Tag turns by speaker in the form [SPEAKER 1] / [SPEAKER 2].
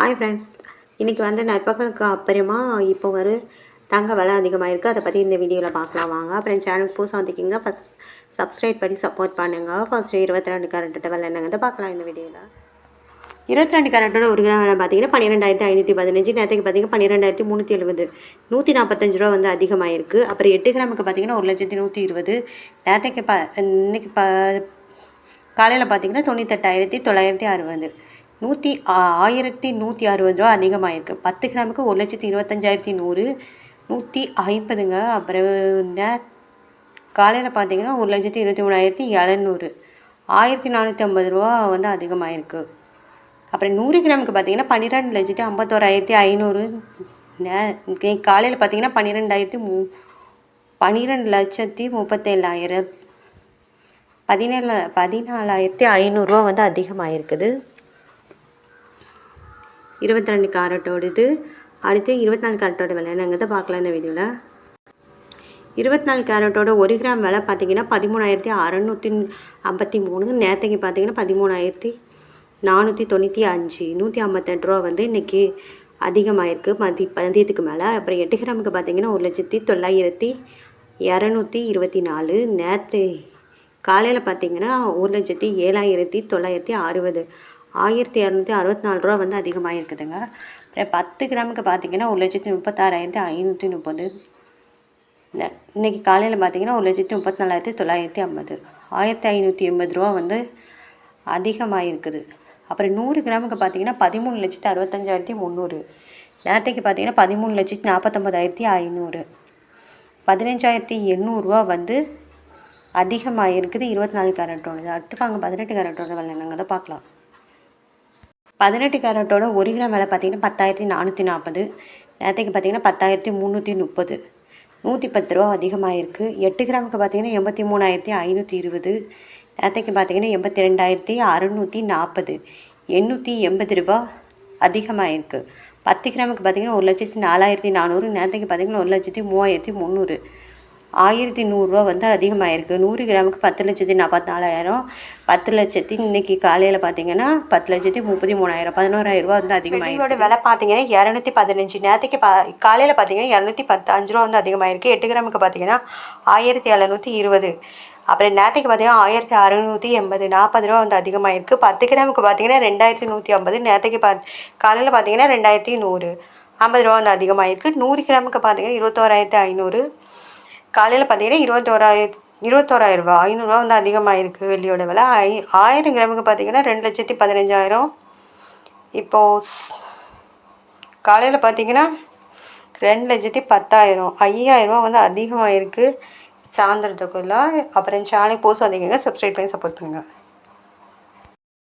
[SPEAKER 1] Hi friends இன்றைக்கி வந்து நற்பகலுக்கு அப்புறமா இப்போ ஒரு தங்க விலை அதிகமாக இருக்குது அதை பற்றி இந்த வீடியோவில் பார்க்கலாம். வாங்க அப்புறம் சேனலுக்கு புதுசாக வந்துக்கிங்க ஃபஸ்ட் சப்ஸ்கிரைப் பண்ணி சப்போர்ட் பண்ணுங்கள் ஃபஸ்ட்டு இருபத்தி ரெண்டு கரண்ட் விலை என்னங்கிறத பார்க்கலாம் இந்த வீடியோவில் இருபத்தி ரெண்டு கரண்ட்டோட ஒரு கிராம் விலை பார்த்தீங்கன்னா பன்னிரெண்டாயிரத்தி ஐநூற்றி பதினஞ்சு நேரத்துக்கு பார்த்தீங்கன்னா பன்னிரெண்டாயிரத்தி முந்நூற்றி எழுபது நூற்றி நாற்பத்தஞ்சு ரூபா வந்து அதிகமாகிருக்கு அப்புறம் எட்டு கிராமுக்கு பார்த்தீங்கன்னா ஒரு லட்சத்தி நூற்றி இருபது. நேரத்துக்கு ப இன்னைக்கு ப காலையில் பார்த்தீங்கன்னா தொண்ணூத்தெட்டாயிரத்தி தொள்ளாயிரத்தி அறுபது. நூற்றி ஆயிரத்தி நூற்றி அறுபது ரூபா அதிகமாகிருக்கு பத்து கிராமுக்கு ஒரு லட்சத்தி இருபத்தஞ்சாயிரத்தி நூறு. நூற்றி ஐம்பதுங்க. அப்புறம் நே காலையில் பார்த்தீங்கன்னா ஒரு லட்சத்தி இருபத்தி மூணாயிரத்தி எழுநூறு. ஆயிரத்தி நானூற்றி ஐம்பது ரூபா வந்து அதிகமாகிருக்கு அப்புறம் நூறு கிராமுக்கு பார்த்தீங்கன்னா பன்னிரெண்டு லட்சத்தி ஐம்பத்தோராயிரத்தி ஐநூறு. நே காலையில் பார்த்தீங்கன்னா பன்னிரெண்டாயிரத்தி மூ பன்னிரெண்டு லட்சத்தி முப்பத்தேழாயிரம். பதினேழு பதினாலாயிரத்தி ஐநூறுரூவா வந்து அதிகமாகிருக்குது இருபத்தி ரெண்டு கேரட்டோடது அடுத்து இருபத்தி நாலு கேரட்டோட விலை என்னங்கிறத பார்க்கலாம் இந்த வீடியோவில் இருபத்தி நாலு கேரட்டோட ஒரு கிராம் விலை பார்த்தீங்கன்னா பதிமூணாயிரத்தி அறநூற்றி ஐம்பத்தி மூணு நேற்றுக்கு பார்த்தீங்கன்னா பதிமூணாயிரத்தி நானூற்றி தொண்ணூற்றி அஞ்சு நூற்றி ஐம்பத்தெட்டு ரூபா வந்து இன்றைக்கி அதிகமாகிருக்கு மதி மதியத்துக்கு மேலே. அப்புறம் எட்டு கிராமுக்கு பார்த்தீங்கன்னா ஒரு லட்சத்தி தொள்ளாயிரத்தி இரநூத்தி இருபத்தி நாலு. நேற்று காலையில் பார்த்தீங்கன்னா ஒரு லட்சத்தி ஏழாயிரத்தி தொள்ளாயிரத்தி அறுபது. ஆயிரத்தி இரநூத்தி அறுபத்தி நாலு ரூபா வந்து அதிகமாக இருக்குதுங்க அப்புறம் பத்து கிராமுக்கு பார்த்தீங்கன்னா ஒரு லட்சத்தி முப்பத்தாறாயிரத்தி ஐநூற்றி முப்பது இன்றைக்கி காலையில் பார்த்தீங்கன்னா ஒரு லட்சத்தி முப்பத்தி நாலாயிரத்தி தொள்ளாயிரத்தி ஐம்பது. ஆயிரத்தி ஐநூற்றி எண்பது ரூபா வந்து அதிகமாக இருக்குது அப்புறம் நூறு கிராமுக்கு பார்த்தீங்கன்னா பதிமூணு லட்சத்தி அறுபத்தஞ்சாயிரத்தி முந்நூறு. நேரத்தைக்கு பார்த்தீங்கன்னா பதிமூணு லட்சத்தி நாற்பத்தொம்பதாயிரத்தி ஐநூறு. பதினஞ்சாயிரத்தி எண்ணூறுரூவா வந்து அதிகமாக இருக்குது இருபத்தி நாலு கேரட்டோடது அடுத்து வாங்க பதினெட்டு கேரட்டோட நாங்கள் இதை பார்க்கலாம். பதினெட்டு கேரட்டோட ஒரு கிராம் விலை பார்த்தீங்கன்னா பத்தாயிரத்தி நானூற்றி நாற்பது நேரத்துக்கு பார்த்தீங்கன்னா பத்தாயிரத்தி முந்நூற்றி முப்பது. நூற்றி பத்து ரூபா அதிகமாக இருக்குது எட்டு கிராமுக்கு பார்த்தீங்கன்னா எண்பத்தி மூணாயிரத்தி ஐநூற்றி இருபது. நேரத்துக்கு பார்த்தீங்கன்னா எண்பத்தி ரெண்டாயிரத்தி அறநூற்றி நாற்பது எண்ணூற்றி எண்பது ரூபா அதிகமாக இருக்குது பத்து கிராமுக்கு பார்த்தீங்கன்னா ஒரு லட்சத்தி நாலாயிரத்தி நானூறு. நேரத்துக்கு பார்த்தீங்கன்னா ஒரு லட்சத்தி மூவாயிரத்தி முந்நூறு ஆயிரத்தி நூறுரூவா வந்து அதிகமாகிருக்கு நூறு கிராமுக்கு பத்து லட்சத்தி நாற்பத்தாலாயிரம் பத்து லட்சத்தி இன்னைக்கு காலையில் பார்த்தீங்கன்னா பத்து லட்சத்தி முப்பத்தி மூணாயிரம். பதினோராயிரம் ரூபா வந்து அதிகமாகிருக்கு விலை பார்த்தீங்கன்னா இரநூத்தி பதினஞ்சு. நேரத்துக்கு பா காலையில் பார்த்தீங்கன்னா இரநூத்தி பத்து அஞ்சு ரூபா வந்து அதிகமாகிருக்கு எட்டு கிராமுக்கு பார்த்தீங்கன்னா ஆயிரத்தி எழுநூற்றி இருபது. அப்புறம் நேற்றுக்கு பார்த்தீங்கன்னா ஆயிரத்தி அறுநூற்றி எண்பது. நாற்பது ரூபா வந்து அதிகமாகிருக்கு பத்து கிராமுக்கு பார்த்தீங்கன்னா ரெண்டாயிரத்தி நூற்றி ஐம்பது. நேற்றுக்கு பா காலையில் பார்த்தீங்கன்னா ரெண்டாயிரத்தி நூறு. ஐம்பது ரூபா வந்து அதிகமாகிருக்கு நூறு கிராமுக்கு பார்த்தீங்கன்னா இருபத்தோராயிரத்தி ஐநூறு. காலையில் பார்த்தீங்கன்னா இருபத்தோராயிரத்து இருபத்தோராயிரம் ரூபா ஐநூறுரூவா வந்து அதிகமாக இருக்குது வெள்ளியோட விலை. ஐ ஆயிரம் கிராமுக்கு பார்த்தீங்கன்னா ரெண்டு லட்சத்தி பதினஞ்சாயிரம். இப்போது காலையில் பார்த்தீங்கன்னா ரெண்டு லட்சத்தி பத்தாயிரம். ஐயாயிரரூவா வந்து அதிகமாக இருக்குது சாயந்தரத்துக்குள்ள அப்புறம் சேனல் போஸ்ட் வந்தீங்கன்னா சப்ஸ்கிரைப் பண்ணி சப்போர்ட் பண்ணுங்கள்